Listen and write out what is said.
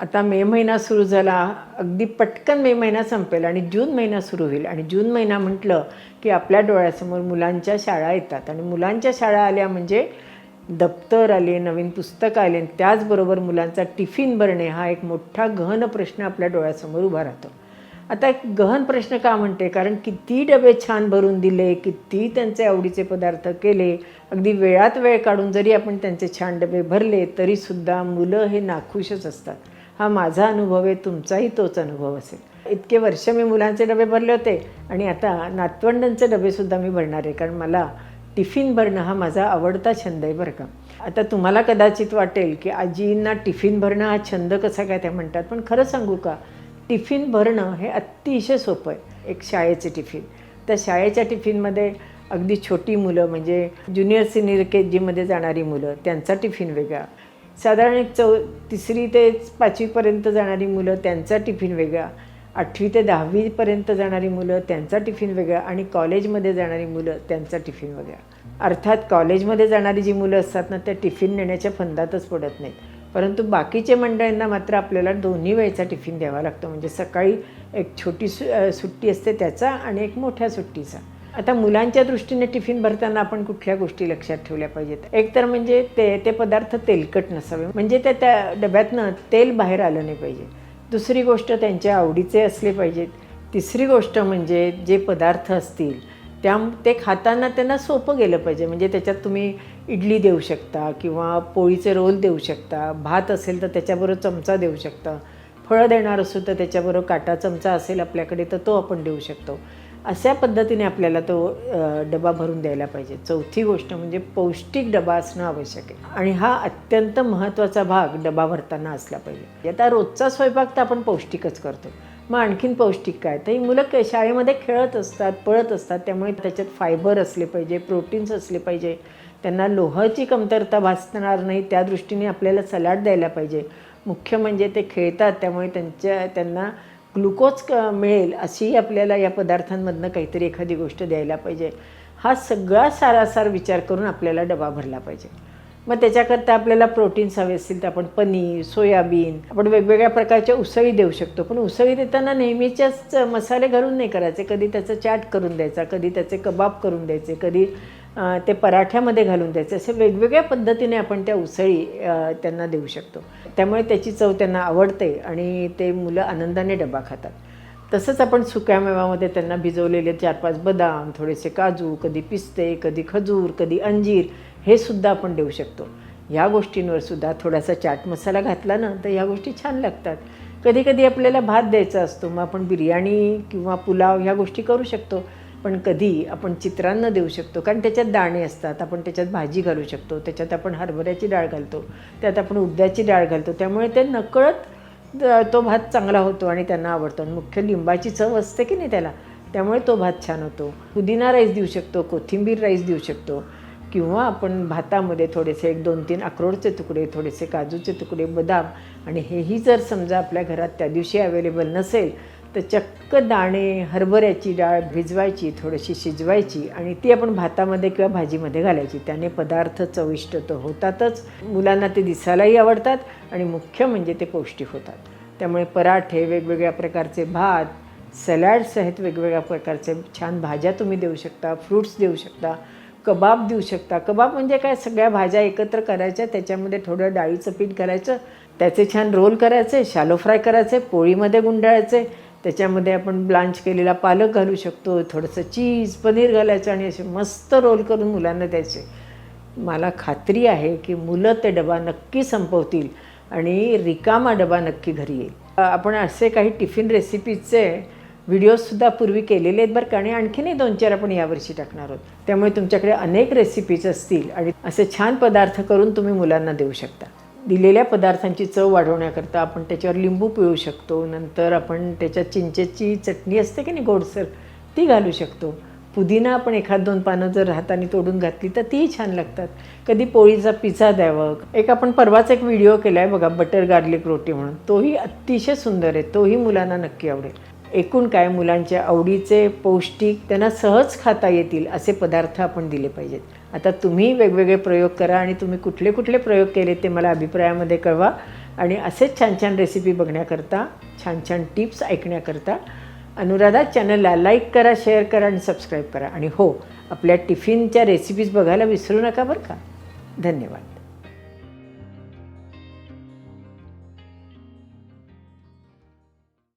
आता मे महिना सुरू झाला अगदी पटकन मे महिना संपेल आणि जून महिना सुरू होईल. आणि जून महिना म्हटलं की आपल्या डोळ्यासमोर मुलांच्या शाळा येतात. आणि मुलांच्या शाळा आल्या म्हणजे दप्तर आले नवीन पुस्तकं आले आणि त्याचबरोबर मुलांचा टिफिन भरणे हा एक मोठा गहन प्रश्न आपल्या डोळ्यासमोर उभा राहतो. आता एक गहन प्रश्न का म्हणते? कारण किती डबे छान भरून दिले किती त्यांचे आवडीचे पदार्थ केले अगदी वेळात वेळ काढून जरी आपण त्यांचे छान डबे भरले तरीसुद्धा मुलं हे नाखुशच असतात. हा माझा अनुभव आहे तुमचाही तोच अनुभव असेल. इतके वर्ष मी मुलांचे डबे भरले होते आणि आता नातवंडांचे डबेसुद्धा मी भरणार आहे कारण मला टिफिन भरणं हा माझा आवडता छंद आहे बरं का. आता तुम्हाला कदाचित वाटेल की आजींना टिफिन भरणं हा छंद कसा काय त्या म्हणतात पण खरं सांगू का टिफिन भरणं हे अतिशय सोपं आहे एक शाळेचे टिफिन. त्या शाळेच्या टिफिनमध्ये अगदी छोटी मुलं म्हणजे ज्युनियर सिनियर के जीमध्ये जाणारी मुलं त्यांचा टिफिन वेगळा. साधारण एक चौ तिसरी ते पाचवीपर्यंत जाणारी मुलं त्यांचा टिफिन वेगळा. आठवी ते दहावीपर्यंत जाणारी मुलं त्यांचा टिफिन वेगळा. आणि कॉलेजमध्ये जाणारी मुलं त्यांचा टिफिन वेगळा. अर्थात कॉलेजमध्ये जाणारी जी मुलं असतात ना त्या टिफिन नेण्याच्या फंदातच पडत नाहीत. परंतु बाकीचे मंडळींना मात्र आपल्याला दोन्ही वेळचा टिफिन द्यावा लागतो. म्हणजे सकाळी एक छोटी सु सुट्टी असते त्याचा आणि एक मोठ्या सुट्टीचा. आता मुलांच्या दृष्टीने टिफिन भरताना आपण कुठल्या गोष्टी लक्षात ठेवल्या पाहिजेत? एक तर म्हणजे ते ते पदार्थ तेलकट नसावे. म्हणजे त्या त्या डब्यातनं तेल बाहेर आलं नाही पाहिजे. दुसरी गोष्ट त्यांच्या आवडीचे असले पाहिजेत. तिसरी गोष्ट म्हणजे जे पदार्थ असतील त्या ते खाताना त्यांना सोपं गेलं पाहिजे. म्हणजे त्याच्यात तुम्ही इडली देऊ शकता किंवा पोळीचे रोल देऊ शकता. भात असेल तर त्याच्याबरोबर चमचा देऊ शकता. फळं देणार असू तर त्याच्याबरोबर काटा चमचा असेल आपल्याकडे तर तो आपण देऊ शकतो. अशा पद्धतीने आपल्याला तो डबा भरून द्यायला पाहिजे. चौथी गोष्ट म्हणजे पौष्टिक डबा असणं आवश्यक आहे. आणि हा अत्यंत महत्त्वाचा भाग डबा भरताना असला पाहिजे. आता रोजचा स्वयंपाक तर आपण पौष्टिकच करतो. मग आणखीन पौष्टिक काय? तर ही मुलं क शाळेमध्ये खेळत असतात पळत असतात. त्यामुळे त्याच्यात फायबर असले पाहिजे प्रोटीन्स असले पाहिजे. त्यांना लोहाची कमतरता भासणार नाही त्या दृष्टीने आपल्याला सलाड द्यायला पाहिजे. मुख्य म्हणजे ते खेळतात त्यामुळे त्यांच्या त्यांना ग्लुकोज क मिळेल अशीही आपल्याला या पदार्थांमधनं काहीतरी एखादी गोष्ट द्यायला पाहिजे. हा सगळा सारासार विचार करून आपल्याला डबा भरला पाहिजे. मग त्याच्याकरता आपल्याला प्रोटीन्स हवे असतील तर आपण पनीर सोयाबीन आपण वेगवेगळ्या प्रकारच्या उसळी देऊ शकतो. पण उसळी देताना नेहमीच्याच मसाले घालून नाही करायचे. कधी त्याचं चाट करून द्यायचा कधी त्याचे कबाब करून द्यायचे कधी ते पराठ्यामध्ये घालून द्यायचे. असे वेगवेगळ्या पद्धतीने आपण त्या उसळी त्यांना देऊ शकतो. त्यामुळे त्याची चव त्यांना आवडते आणि ते मुलं आनंदाने डबा खातात. तसंच आपण सुक्या मेव्यामध्ये त्यांना भिजवलेले चार पाच बदाम थोडेसे काजू कधी पिस्ते कधी खजूर कधी अंजीर हे सुद्धा आपण देऊ शकतो. ह्या गोष्टींवर सुद्धा थोडासा चाट मसाला घातला ना तर ह्या गोष्टी छान लागतात. कधी कधी आपल्याला भात द्यायचा असतो मग आपण बिर्याणी किंवा पुलाव ह्या गोष्टी करू शकतो. पण कधी आपण चित्रांना देऊ शकतो कारण त्याच्यात दाणे असतात आपण त्याच्यात भाजी घालू शकतो त्याच्यात आपण हरभऱ्याची डाळ घालतो त्यात आपण उडद्याची डाळ घालतो त्यामुळे ते नकळत तो भात चांगला होतो आणि त्यांना आवडतो. आणि मुख्य लिंबाची चव असते की नाही त्याला? त्यामुळे तो भात छान होतो. पुदिना राईस देऊ शकतो कोथिंबीर राईस देऊ शकतो किंवा आपण भातामध्ये थोडेसे एक दोन तीन अक्रोडचे तुकडे थोडेसे काजूचे तुकडे बदाम आणि हेही जर समजा आपल्या घरात त्या दिवशी अवेलेबल नसेल तर चक्क दाणे हरभऱ्याची डाळ भिजवायची थोडीशी शिजवायची आणि ती आपण भातामध्ये किंवा भाजीमध्ये घालायची. त्याने पदार्थ चविष्ट तर होतातच. मुलांना ते दिसायलाही आवडतात आणि मुख्य म्हणजे ते पौष्टिक होतात. त्यामुळे पराठे वेगवेगळ्या प्रकारचे भात सॅलॅड्स आहेत वेगवेगळ्या प्रकारचे छान भाज्या तुम्ही देऊ शकता फ्रूट्स देऊ शकता कबाब देऊ शकता. कबाब म्हणजे काय? सगळ्या भाज्या एकत्र करायच्या त्याच्यामध्ये थोडं डाळीचं पीठ करायचं त्याचे छान रोल करायचे शालो फ्राय करायचे पोळीमध्ये गुंडाळायचे त्याच्यामध्ये आपण ब्लांच केलेला पालक घालू शकतो थोडंसं चीज पनीर घालायचं आणि असे मस्त रोल करून मुलांना द्यायचे. मला खात्री आहे की मुलं ते डबा नक्की संपवतील आणि रिकामा डबा नक्की घरी येईल. आपण असे काही टिफिन रेसिपीजचे व्हिडिओजसुद्धा पूर्वी केलेले आहेत बरं का आणि आणखीनही दोन चार आपण यावर्षी टाकणार आहोत. त्यामुळे तुमच्याकडे अनेक रेसिपीज असतील आणि असे छान पदार्थ करून तुम्ही मुलांना देऊ शकता. दिलेल्या पदार्थांची चव वाढवण्याकरता आपण त्याच्यावर लिंबू पिळू शकतो. नंतर आपण त्याच्यात चिंचेची चटणी असते की नाही गोडसर ती घालू शकतो. पुदिना आपण एखाद दोन पानं जर हाताने तोडून घातली तर तीही छान लागतात. कधी पोळीचा पिझ्झा द्यावं. एक आपण परवाच एक व्हिडिओ केला आहे बघा बटर गार्लिक रोटी म्हणून. तोही अतिशय सुंदर आहे. तोही मुलांना नक्की आवडेल. एकूण काय मुलांच्या आवडीचे पौष्टिक त्यांना सहज खाता येतील असे पदार्थ आपण दिले पाहिजेत. आता तुम्ही वेगवेगळे प्रयोग करा आणि तुम्ही कुठले कुठले प्रयोग केले ते मला अभिप्रायामध्ये कळवा. आणि असेच छान छान रेसिपी बघण्याकरता छान छान टिप्स ऐकण्याकरता अनुराधा चॅनलला लाईक करा शेअर करा आणि सबस्क्राईब करा. आणि हो आपल्या टिफिनच्या रेसिपीज बघायला विसरू नका बरं का? धन्यवाद.